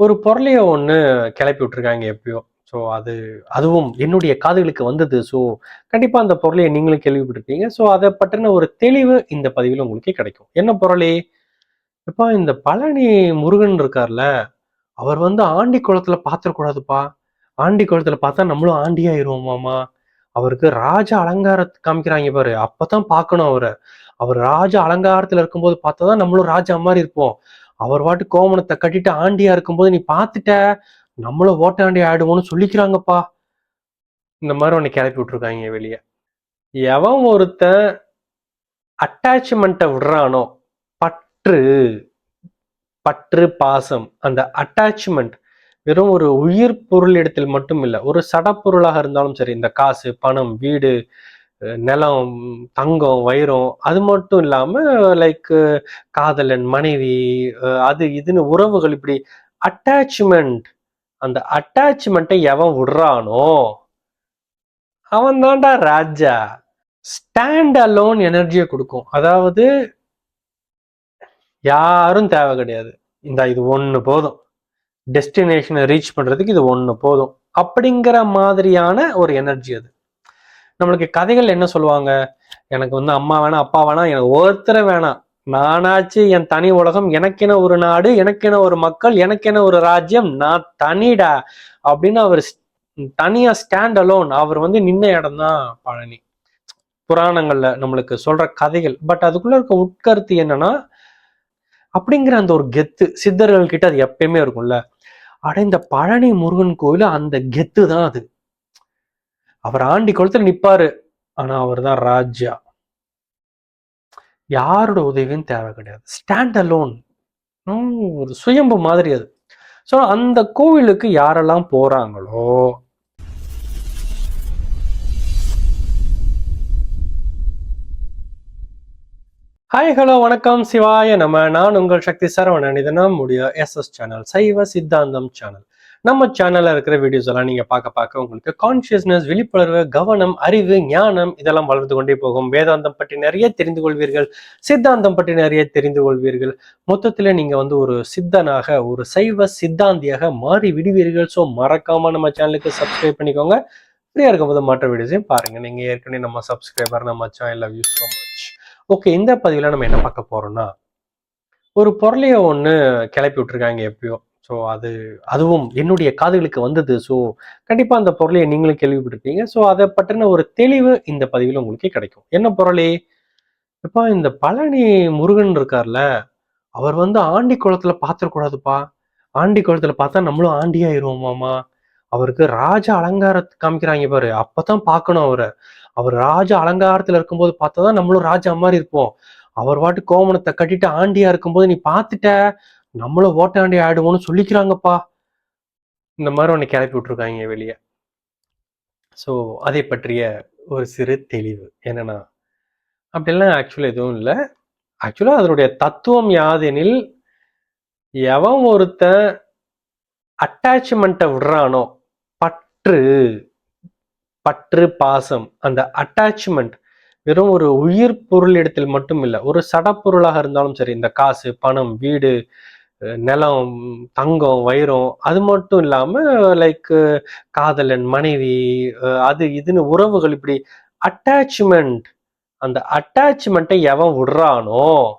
ஒரு பொருளைய ஒண்ணு கிளப்பி விட்டுருக்காங்க எப்பயோ. ஸோ அது அதுவும் என்னுடைய காதுகளுக்கு வந்தது. ஸோ கண்டிப்பா அந்த பொருளைய நீங்களும் கேள்விப்பட்டிருப்பீங்க. ஸோ அத பற்றின ஒரு தெளிவு இந்த பதிவில் உங்களுக்கு கிடைக்கும். என்ன பொருளே? இப்போ இந்த பழனி முருகன் இருக்கார்ல, அவர் வந்து ஆண்டி குளத்துல பாத்துறக்கூடாதுப்பா. ஆண்டி குளத்துல பார்த்தா நம்மளும் ஆண்டி ஆயிருவோமாமா. அவருக்கு ராஜ அலங்காரத்து காமிக்கிறாங்க பாரு. அப்பதான் பார்க்கணும் அவரை அவர் ராஜ அலங்காரத்துல இருக்கும்போது பார்த்தா தான் நம்மளும் ராஜா மாதிரி இருப்போம். அவர் வாட்டு கோமணத்தை கட்டிட்டு ஆண்டியா இருக்கும்போது நீ பார்த்துட்ட, நம்மளும் ஓட்டாண்டி ஆயிடுவோம்னு சொல்லிக்கிறாங்கப்பா. இந்த மாதிரி உன்னை கிளப்பி விட்டுருக்காங்க வெளிய. எவன் ஒருத்தன் அட்டாச்மெண்ட்டை விடுறானோ, பற்று, பற்று, பாசம் அந்த அட்டாச்மெண்ட் வெறும் ஒரு உயிர் பொருள் இடத்தில் மட்டும் இல்ல. ஒரு சடப்பொருளாக இருந்தாலும் சரி, இந்த காசு, பணம், வீடு, நிலம், தங்கம், வைரம் அது மட்டும் இல்லாம லைக் காதலன், மனைவி அது இதுன்னு உறவுகள் இப்படி அட்டாச்மெண்ட் அந்த அட்டாச்மெண்ட்டை எவன் விடுறானோ, அவன் தான்டா ராஜா. ஸ்டாண்ட் அலோன் எனர்ஜியை கொடுக்கும் அதாவது யாரும் தேவை கிடையாது. இந்த இது ஒன்று போதும். டெஸ்டினேஷனை ரீச் பண்றதுக்கு இது ஒன்று போதும். அப்படிங்கிற மாதிரியான ஒரு எனர்ஜி அது. நம்மளுக்கு கதைகள் என்ன சொல்லுவாங்க? எனக்கு வந்து அம்மா வேணாம், அப்பா வேணாம், எனக்கு ஒருத்தரை வேணாம். நானாச்சு என் தனி உலகம், எனக்கென ஒரு நாடு, எனக்கென ஒரு மக்கள், எனக்கென ஒரு ராஜ்யம், நான் தனிடா அப்படின்னு அவர் ஸ் தனியா ஸ்டாண்ட் அலோன் அவர் வந்து நின்ன இடம் தான் பழனி. புராணங்கள்ல நம்மளுக்கு சொல்ற கதைகள். பட் அதுக்குள்ள இருக்க உட்கருத்து என்னன்னா, அப்படிங்கிற அந்த ஒரு கெத்து சித்தர்கள் கிட்ட அது எப்பயுமே இருக்கும்ல. அடைந்த பழனி முருகன் கோயில அந்த கெத்து தான் அது. அவர் ஆண்டி குளத்துல நிப்பாரு. ஆனா அவர் தான் ராஜா. யாரோட உதவியும் தேவை கிடையாது. Stand alone. ஒரு சுயம்பு மாதிரி அது. ஸோ அந்த கோவிலுக்கு யாரெல்லாம் போறாங்களோ ஹாய் ஹலோ வணக்கம் சிவாய நம நான் உங்கள் சக்தி சரவணன் இது நம்முடைய எஸ்எஸ் சேனல் சைவ சித்தாந்தம் சேனல் நம்ம சேனல்ல இருக்கிற வீடியோஸ் எல்லாம் நீங்க பார்க்க பார்க்க உங்களுக்கு கான்சியஸ்னஸ் விழிப்புணர்வு கவனம் அறிவு ஞானம் இதெல்லாம் வளர்ந்து கொண்டே போகும். வேதாந்தம் பற்றி நிறைய தெரிந்து கொள்வீர்கள். சித்தாந்தம் பற்றி நிறைய தெரிந்து கொள்வீர்கள். மொத்தத்துல நீங்க வந்து ஒரு சித்தனாக ஒரு சைவ சித்தாந்தியாக மாறி விடுவீர்கள். ஸோ மறக்காம நம்ம சேனலுக்கு சப்ஸ்கிரைப் பண்ணிக்கோங்க. ஃப்ரீயா இருக்கும்போது மற்ற வீடியோஸையும் பாருங்க. நீங்க ஏற்கனவே நம்ம சப்ஸ்கிரைபர் நம்ம channel love you so much okay இந்த பதிவில் நம்ம என்ன பார்க்க போறோம்னா ஒரு பொருளைய ஒன்று கிளப்பி விட்டுருக்காங்க எப்பயோ. ஸோ அது அதுவும் என்னுடைய காதுகளுக்கு வந்தது. ஸோ கண்டிப்பாக அந்த பொருளைய நீங்களும் கேள்விப்பட்டிருப்பீங்க. ஸோ அதை பற்றின ஒரு தெளிவு இந்த பதிவில் உங்களுக்கு கிடைக்கும். என்ன பொருளே? இப்போ இந்த பழனி முருகன் இருக்கார்ல அவர் வந்து ஆண்டி குளத்துல பாத்திரக்கூடாதுப்பா ஆண்டி குளத்தில் பார்த்தா நம்மளும் ஆண்டி ஆயிருவோமாமா அவருக்கு ராஜ அலங்காரத்தை காமிக்கிறாங்க பாரு. அப்பதான் பார்க்கணும் அவரை. அவர் ராஜ அலங்காரத்துல இருக்கும்போது பார்த்தா தான் நம்மளும் ராஜா மாதிரி இருப்போம். அவர் பாட்டு கோமணத்தை கட்டிட்டு ஆண்டியா இருக்கும்போது நீ பார்த்துட்ட? நம்மளும் ஓட்டாண்டி ஆயிடுவோம்னு சொல்லிக்கிறாங்கப்பா. இந்த மாதிரி ஒன்று கிளப்பி விட்டுருக்காங்க வெளியே. ஸோ அதை பற்றிய ஒரு சிறு தெளிவு. என்னன்னா அப்படிலாம் ஆக்சுவலாக எதுவும் இல்லை. ஆக்சுவலாக அதனுடைய தத்துவம் யாதெனில் எவன் ஒருத்தன் அட்டாச்மெண்ட்டை விடுறானோ பற்று பற்று பாசம் அந்த அட்டாச்மெண்ட் வெறும் ஒரு உயிர் பொருள் இடத்தில் மட்டும் இல்ல ஒரு சடப்பொருளாக இருந்தாலும் சரி இந்த காசு பணம் வீடு நிலம் தங்கம் வைரம் அது மட்டும் இல்லாம லைக் காதலன் மனைவி அது இதுன்னு உறவுகள் இப்படி அட்டாச்மெண்ட் அந்த அட்டாச்மெண்ட்டை எவன் விடுறானோ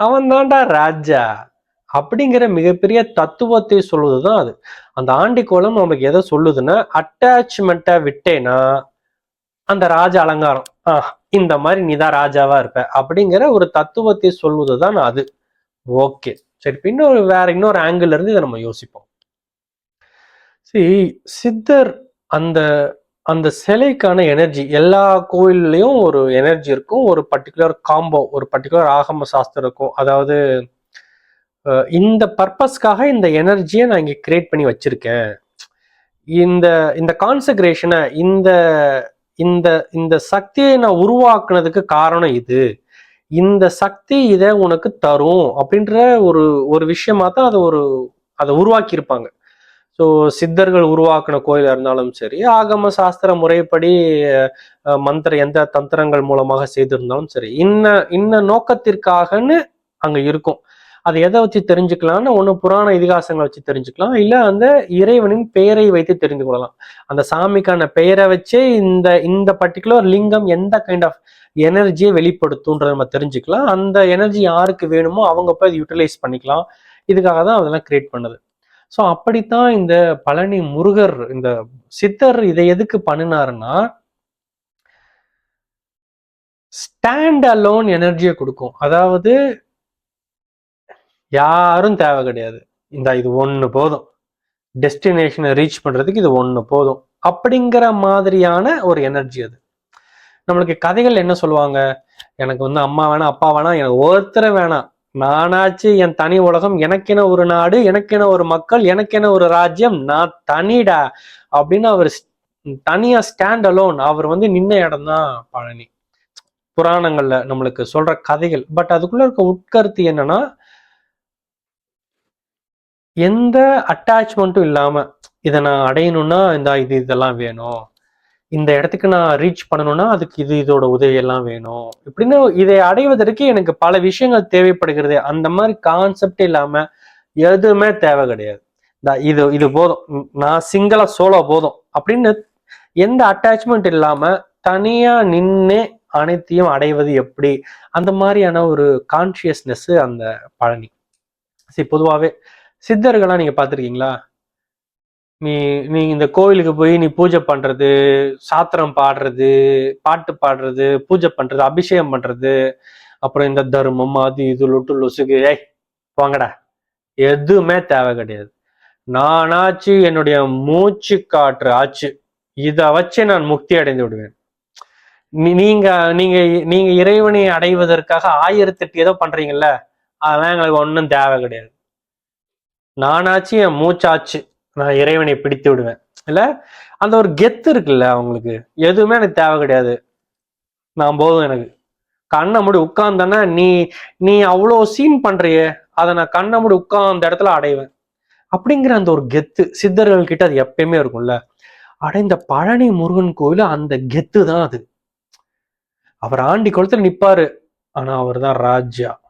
அவன் தான்டா ராஜா அப்படிங்கிற மிகப்பெரிய தத்துவத்தை சொல்லுவதுதான் அது. அந்த ஆண்டி கோலம் நமக்கு எதை சொல்லுதுன்னா அட்டாச்மெண்ட்டை விட்டேன்னா அந்த ராஜ அலங்காரம். ஆஹ் இந்த மாதிரி நீதான் ராஜாவா இருப்ப அப்படிங்கிற ஒரு தத்துவத்தை சொல்வதுதான் அது. ஓகே. சரி இன்னொரு வேற இன்னொரு ஆங்கிள் இருந்து இதை நம்ம யோசிப்போம். சரி சித்தர் அந்த அந்த சிலைக்கான எனர்ஜி எல்லா கோயில்லையும் ஒரு எனர்ஜி இருக்கும் ஒரு பர்டிகுலர் காம்போ ஒரு பர்டிகுலர் ஆகம சாஸ்திரம் இருக்கும். அதாவது இந்த பர்பஸ்க்காக இந்த எனர்ஜியை நான் இங்கே கிரியேட் பண்ணி வச்சிருக்கேன். இந்த இந்த கான்செக்ரேஷனை இந்த இந்த இந்த சக்தியை நான் உருவாக்குனதுக்கு காரணம் இது. இந்த சக்தி இதை உனக்கு தரும் அப்படின்ற ஒரு ஒரு விஷயமா தான் அதை ஒரு அதை உருவாக்கி இருப்பாங்க ஸோ சித்தர்கள் உருவாக்கின கோயிலாக இருந்தாலும் சரி ஆகம சாஸ்திர முறைப்படி மந்திர எந்த தந்திரங்கள் மூலமாக செய்திருந்தாலும் சரி இன்ன இன்ன நோக்கத்திற்காகன்னு அங்க இருக்கும். அதை எதை வச்சு தெரிஞ்சுக்கலாம்னு ஒன்று புராண இதிகாசங்களை வச்சு தெரிஞ்சுக்கலாம். இல்லை அந்த இறைவனின் பெயரை வைத்து தெரிந்து கொள்ளலாம். அந்த சாமிக்கான பெயரை வச்சே இந்த இந்த பர்டிகுலர் லிங்கம் எந்த கைண்ட் ஆஃப் எனர்ஜியை வெளிப்படுத்தும்ன்றத நம்ம தெரிஞ்சுக்கலாம். அந்த எனர்ஜி யாருக்கு வேணுமோ அவங்க போய் யூட்டிலைஸ் பண்ணிக்கலாம். இதுக்காக தான் அதெல்லாம் கிரியேட் பண்ணுது. ஸோ அப்படித்தான் இந்த பழனி முருகர் இந்த சித்தர் இதை எதுக்கு பண்ணினாருன்னா ஸ்டாண்ட் அலோன் எனர்ஜியை கொடுக்கும். அதாவது யாரும் தேவை கிடையாது. இந்த இது ஒன்று போதும். டெஸ்டினேஷனை ரீச் பண்ணுறதுக்கு இது ஒன்று போதும். அப்படிங்கிற மாதிரியான ஒரு எனர்ஜி அது. நம்மளுக்கு கதைகள் என்ன சொல்லுவாங்க? எனக்கு வந்து அம்மா வேணாம் அப்பா வேணாம் எனக்கு ஒருத்தரை வேணாம். நானாச்சு என் தனி உலகம் எனக்கென ஒரு நாடு எனக்கென ஒரு மக்கள் எனக்கென ஒரு ராஜ்யம் நான் தனிடா அப்படின்னு அவர் தனியா ஸ்டாண்ட் அலோன் அவர் வந்து நின்ன இடம் தான் பழனி. புராணங்கள்ல நம்மளுக்கு சொல்ற கதைகள். பட் அதுக்குள்ள இருக்க உட்கருத்து என்னன்னா எந்த அட்டாச்மெண்ட்டும் இல்லாம இதை நான் அடையணும்னா இந்த இது இதெல்லாம் வேணும். இந்த இடத்துக்கு நான் ரீச் பண்ணணும்னா அதுக்கு இது இதோட உதவியெல்லாம் வேணும். இப்படின்னு இதை அடைவதற்கு எனக்கு பல விஷயங்கள் தேவைப்படுகிறது. அந்த மாதிரி கான்செப்ட் இல்லாம எதுவுமே தேவை கிடையாது. இந்த இது இது போதும். நான் சிங்கிளா சோலோ போதும். அப்படின்னு எந்த அட்டாச்மெண்ட் இல்லாம தனியா நின்று அனைத்தையும் அடைவது எப்படி? அந்த மாதிரியான ஒரு கான்சியஸ்னஸ் அந்த பழனி. சரி பொதுவாகவே சித்தர்கள்லாம் நீங்க பார்த்துருக்கீங்களா? நீ நீ இந்த கோயிலுக்கு போய் நீ பூஜை பண்றது சாத்திரம் பாடுறது பாட்டு பாடுறது பூஜை பண்றது அபிஷேகம் பண்றது அப்புறம் இந்த தர்மம் அது இது லொட்டு லொசுக்கு ஏய் போங்கடா எதுவுமே தேவை கிடையாது. நானாச்சு என்னுடைய மூச்சு காற்று ஆச்சு. இதை வச்சு நான் முக்தி அடைந்து விடுவேன். நீ- நீங்க நீங்க நீங்க இறைவனை அடைவதற்காக ஆயிரத்தெட்டு ஏதோ பண்றீங்கல்ல? அதெல்லாம் எங்களுக்கு ஒன்றும் தேவை கிடையாது. நானாச்சு என் மூச்சாச்சு. நான் இறைவனை பிடித்து விடுவேன். இல்ல அந்த ஒரு கெத்து இருக்குல்ல அவங்களுக்கு. எதுவுமே எனக்கு தேவை கிடையாது. நான் போதும் எனக்கு. கண்ணை மூடி உட்கார்ந்தேன்னா நீ நீ அவ்வளோ சீன் பண்றியே அதை நான் கண்ணை மூடி உட்கார்ந்த இடத்துல அடைவேன். அப்படிங்கிற அந்த ஒரு கெத்து சித்தர்கள் கிட்ட அது எப்பயுமே இருக்கும்ல. அடைந்த பழனி முருகன் கோயில் அந்த கெத்து தான் அது. அவர் ஆண்டி குளத்துல நிப்பாரு. ஆனா அவர் தான் ராஜா.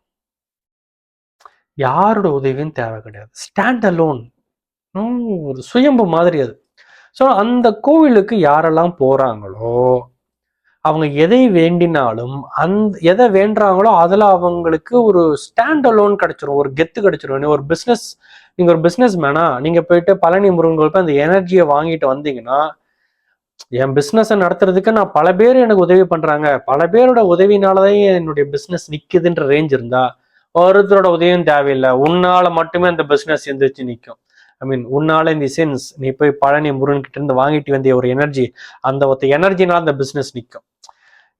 யாரோட உதவியும் தேவை கிடையாது. ஸ்டாண்ட் அலோன் ஒரு சுயம்பு மாதிரி அது. ஸோ அந்த கோவிலுக்கு யாரெல்லாம் போகிறாங்களோ அவங்க எதை வேண்டினாலும் அந்த எதை வேண்டுறாங்களோ அதில் அவங்களுக்கு ஒரு ஸ்டாண்ட் அலோன் கிடச்சிரும். ஒரு கெத்து கிடைச்சிரும். ஒரு பிஸ்னஸ் நீங்கள் ஒரு பிஸ்னஸ் மேனா நீங்கள் போயிட்டு பழனி முருகன் போய் அந்த எனர்ஜியை வாங்கிட்டு வந்தீங்கன்னா என் பிஸ்னஸை நடத்துறதுக்கு நான் பல பேர் எனக்கு உதவி பண்ணுறாங்க பல பேரோட உதவினாலதான் என்னுடைய பிஸ்னஸ் நிற்குதுன்ற ரேஞ்ச் இருந்தால் ஒருத்தரோட உதவியும் தேவையில்லை. உன்னால மட்டுமே அந்த பிஸ்னஸ் எந்திரிச்சு நிற்கும் ஐ மீன் உன்னால இந்த சென்ஸ் நீ போய் பழனி முருகன் கிட்ட இருந்து வாங்கிட்டு வந்திய ஒரு எனர்ஜி அந்த ஒத்த எனர்ஜினால அந்த பிஸ்னஸ் நிற்கும்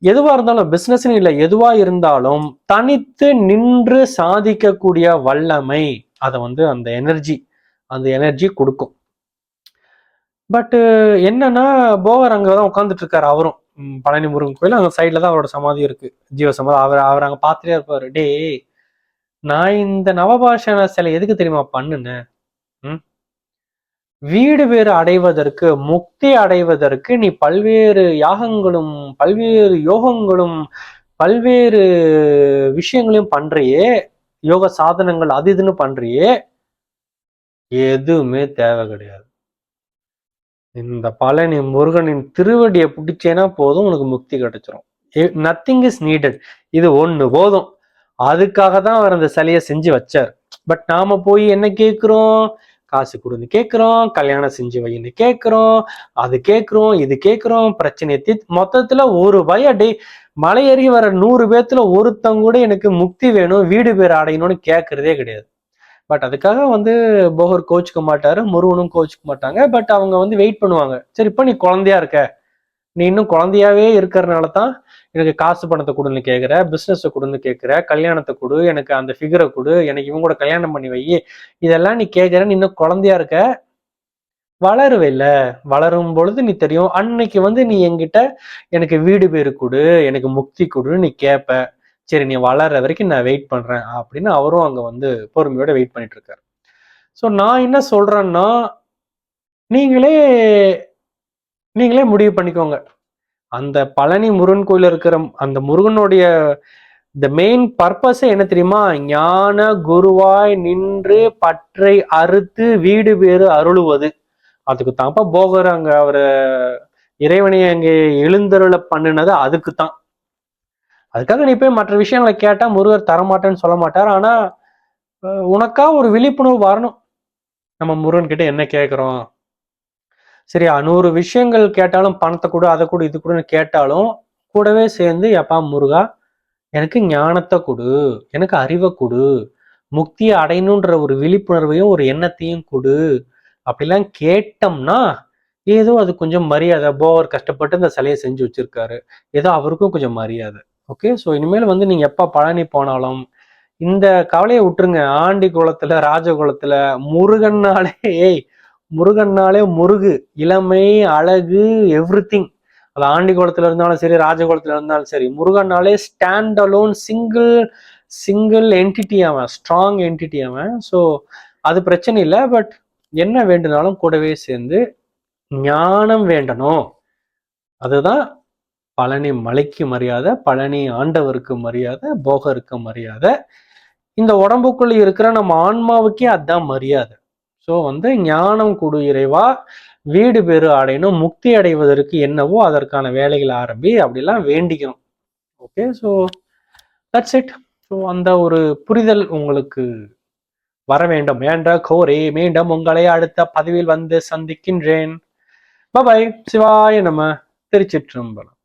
எதுவா இருந்தாலும் பிசினஸ்னு இல்லை எதுவா இருந்தாலும் தனித்து நின்று சாதிக்கக்கூடிய வல்லமை அதை வந்து அந்த எனர்ஜி அந்த எனர்ஜி கொடுக்கும். பட்டு என்னன்னா போகர் அங்கதான் உட்காந்துட்டு இருக்காரு அவரும். பழனி முருகன் கோயில் அந்த சைட்ல தான் அவரோட சமாதி இருக்கு. ஜீவ சமாதி அவர் அவர் அங்க பார்த்துட்டே இருப்பாரு. டேய் நான் இந்த நவபாஷண சிலை எதுக்கு தெரியுமா பண்ணுனேன்? ம்? வீடு வேறு அடைவதற்கு முக்தி அடைவதற்கு நீ பல்வேறு யாகங்களும் பல்வேறு யோகங்களும் பல்வேறு விஷயங்களையும் பண்றியே யோக சாதனங்கள் அது இதுன்னு பண்றியே எதுவுமே தேவை கிடையாது. இந்த பழனி முருகனின் திருவடியை பிடிச்சேன்னா போதும் உனக்கு முக்தி கிடைச்சிரும். நத்திங் இஸ் நீடட் இது ஒன்று போதும். அதுக்காக தான் அவர் அந்த சிலையை செஞ்சு வச்சார். பட் நாம போய் என்ன கேட்குறோம்? காசு கொடுன்னு கேட்குறோம் கல்யாணம் செஞ்சு வைன்னு கேட்குறோம் அது கேட்குறோம் இது கேட்குறோம் பிரச்சனையை தீ மொத்தத்துல ஒரு பயடே மலையேறி வர நூறு பேர்த்துல ஒருத்தங்க கூட எனக்கு முக்தி வேணும் வீடு பேர் அடையணும்னு கேட்கறதே கிடையாது. பட் அதுக்காக வந்து போகர் கோச்சுக்க மாட்டாரு முருகனும் கோச்சுக்க மாட்டாங்க பட் அவங்க வந்து வெயிட் பண்ணுவாங்க. சரி இப்போ நீ குழந்தையா இருக்க நீ இன்னும் குழந்தையாவே இருக்கிறனால தான் எனக்கு காசு பணத்தை கொடுன்னு கேட்குற பிஸ்னஸை கொடுன்னு கேட்குற கல்யாணத்தை கொடு எனக்கு அந்த ஃபிகரை கொடு எனக்கு இவங்க கூட கல்யாணம் பண்ணி வை. இதெல்லாம் நீ கேட்குற நீ இன்னும் குழந்தையா இருக்க? வளருவே இல்லை. வளரும் பொழுது நீ தெரியும் அன்னைக்கு வந்து நீ என்கிட்ட எனக்கு வீடு பேர் கொடு எனக்கு முக்தி கொடுன்னு நீ கேட்ப சரி நீ வளர்ற வரைக்கும் நான் வெயிட் பண்றேன் அப்படின்னு அவரும் அங்க வந்து பொறுமையோட வெயிட் பண்ணிட்டு இருக்காரு. ஸோ நான் என்ன சொல்றேன்னா நீங்களே நீங்களே முடிவு பண்ணிக்கோங்க. அந்த பழனி முருகன் கோயில் இருக்கிற அந்த முருகனுடைய த மெயின் பர்பஸே என்ன தெரியுமா? ஞான குருவாய் நின்று பற்றை அறுத்து வீடு பேறு அருளுவது. அதுக்கு தான்ப்பா போகர் அங்க அவர் இறைவனை அங்கே எழுந்தருள பண்ணினது அதுக்கு தான். அதுக்காக நீ போய் மற்ற விஷயங்களை கேட்டா முருகர் தரமாட்டேன்னு சொல்ல மாட்டார். ஆனா உனக்கா ஒரு விழிப்புணர்வு வரணும். நம்ம முருகன் கிட்ட என்ன கேட்குறோம் சரியா? நூறு விஷயங்கள் கேட்டாலும் பணத்தை கொடு அதை கூட இது கூட கேட்டாலும் கூடவே சேர்ந்து எப்பா முருகா எனக்கு ஞானத்தை கொடு எனக்கு அறிவை கொடு முக்தியை அடையணுன்ற ஒரு விழிப்புணர்வையும் ஒரு எண்ணத்தையும் கொடு. அப்படிலாம் கேட்டோம்னா ஏதோ அது கொஞ்சம் மரியாதை போவர் கஷ்டப்பட்டு இந்த சிலையை செஞ்சு வச்சிருக்காரு. ஏதோ அவருக்கும் கொஞ்சம் மரியாதை. ஓகே? ஸோ இனிமேல் வந்து நீங்க எப்ப பழனி போனாலும் இந்த கவலையை விட்டுருங்க. ஆண்டி குளத்துல ராஜகுளத்துல முருகன்னாலே ஏய் முருகன்னாலே முருகு இளமை அழகு எவ்ரி திங் அது ஆண்டி குளத்துல இருந்தாலும் சரி ராஜகுளத்துல இருந்தாலும் சரி முருகன்னாலே stand alone single single entity அவன் ஸ்ட்ராங் என்டிட்டி அவன். ஸோ அது பிரச்சனை இல்லை பட் என்ன வேண்டுனாலும் கூடவே சேர்ந்து ஞானம் வேண்டணும். அதுதான் பழனி மலைக்கு மரியாதை பழனி ஆண்டவருக்கு மரியாதை போகருக்கு மரியாதை. இந்த உடம்புக்குள்ள இருக்கிற நம்ம ஆன்மாவுக்கே அதுதான் மரியாதை. ஸோ வந்து ஞானம் குடு இறைவா வீடு பெரு அடையணும் முக்தி அடைவதற்கு என்னவோ அதற்கான வேலைகளை ஆரம்பி அப்படிலாம் வேண்டிக்கணும் okay so that's it so அந்த ஒரு புரிதல் உங்களுக்கு வர வேண்டும். என்ற கோரே மீண்டும் உங்களை அடுத்த பதவியில் வந்து சந்திக்கின்றேன். பபாய் சிவாய நம்ம திருச்சிற்றம்பலம்.